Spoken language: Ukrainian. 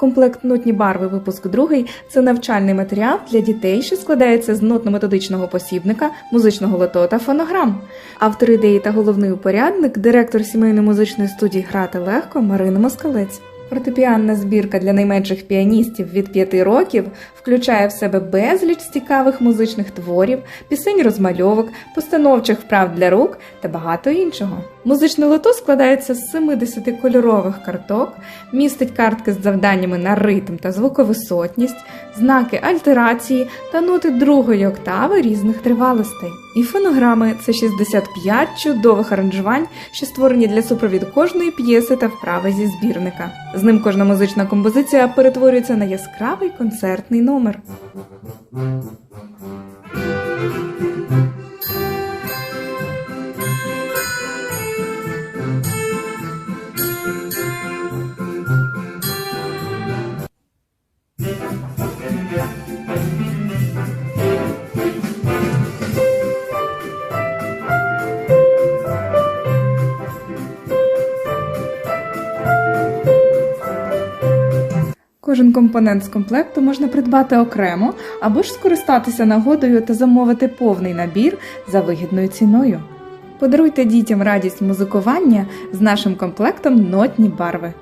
Комплект нотні барви випуск 2 – це навчальний матеріал для дітей, що складається з нотно-методичного посібника, музичного лото та фонограм. Автор ідеї та головний упорядник, директор сімейно-музичної студії Грати легко Марина Москалець. Фортепіанна збірка для найменших піаністів від 5 років включає в себе безліч цікавих музичних творів, пісень розмальовок, постановчих вправ для рук та багато іншого. Музичне лото складається з 70 кольорових карток, містить картки з завданнями на ритм та звуковисотність, знаки альтерації та ноти другої октави різних тривалостей. І фонограми це 65 чудових аранжувань, що створені для супровід кожної п'єси та вправи зі збірника. З ним кожна музична композиція перетворюється на яскравий концертний номер. Кожен компонент з комплекту можна придбати окремо або ж скористатися нагодою та замовити повний набір за вигідною ціною. Подаруйте дітям радість музикування з нашим комплектом нотні барви.